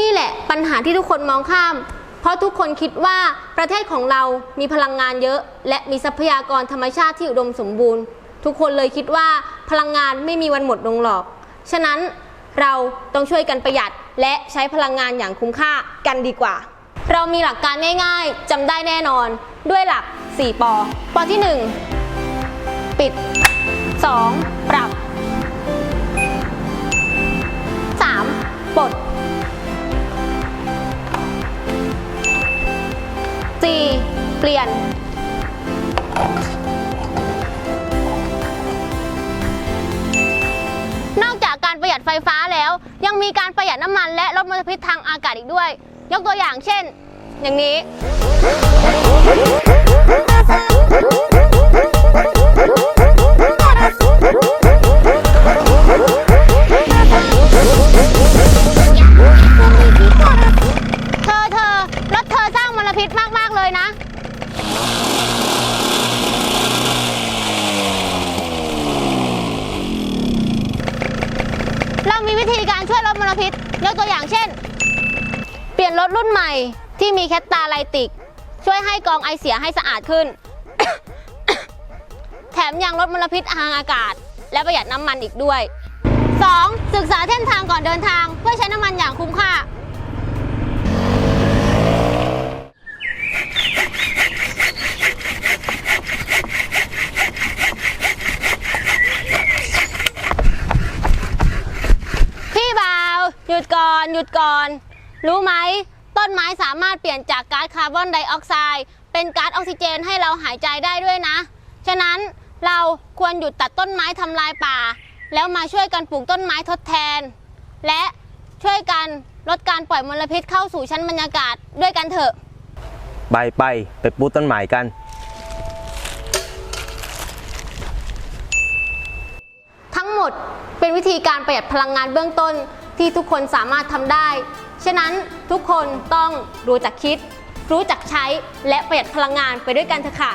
นี่แหละปัญหาที่ทุกคนมองข้าม เพราะทุกคนคิดว่าประเทศของเรามีพลังงานเยอะ และมีทรัพยากรธรรมชาติที่อุดมสมบูรณ์ ทุกคนเลยคิดว่าพลังงานไม่มีวันหมดลงหรอก ฉะนั้นเราต้องช่วยกันประหยัดและใช้พลังงานอย่างคุ้มค่ากันดีกว่า เรามีหลักการง่ายๆจำได้แน่นอน ด้วยหลัก 4ปอปอที่ 1 ปิด 2. ปรับ เปลี่ยน นอกจากการประหยัดไฟฟ้าแล้ว ยังมีการประหยัดน้ำมันและลดมลพิษทางอากาศอีกด้วย ยกตัวอย่างเช่น อย่างนี้ มีวิธีการช่วยลดมลพิษยกตัวอย่างเช่น เปลี่ยนรถรุ่นใหม่ที่มีแคตตาไลติก ช่วยให้กองไอเสียให้สะอาดขึ้น แถมยังลดมลพิษทางอากาศ และประหยัดน้ำมันอีกด้วย 2. ศึกษาเส้นทางก่อนเดินทาง เพื่อใช้น้ำมันอย่างคุ้มค่า พี่บ่าว หยุดก่อน หยุดก่อน รู้ไหม ต้นไม้สามารถเปลี่ยนจากก๊าซคาร์บอนไดออกไซด์เป็นก๊าซออกซิเจนให้เราหายใจได้ด้วยนะ ฉะนั้นเราควรหยุดตัดต้นไม้ทำลายป่า แล้วมาช่วยกันปลูกต้นไม้ทดแทน และช่วยกันลดการปล่อยมลพิษเข้าสู่ชั้นบรรยากาศด้วยกันเถอะ ไปไปไปปลูกต้นไม้กัน ทั้งหมดเป็นวิธีการประหยัดพลังงานเบื้องต้น ที่ทุกคนสามารถทำได้ ฉะนั้นทุกคนต้องรู้จักคิด รู้จักใช้และประหยัดพลังงานไปด้วยกันเถอะค่ะ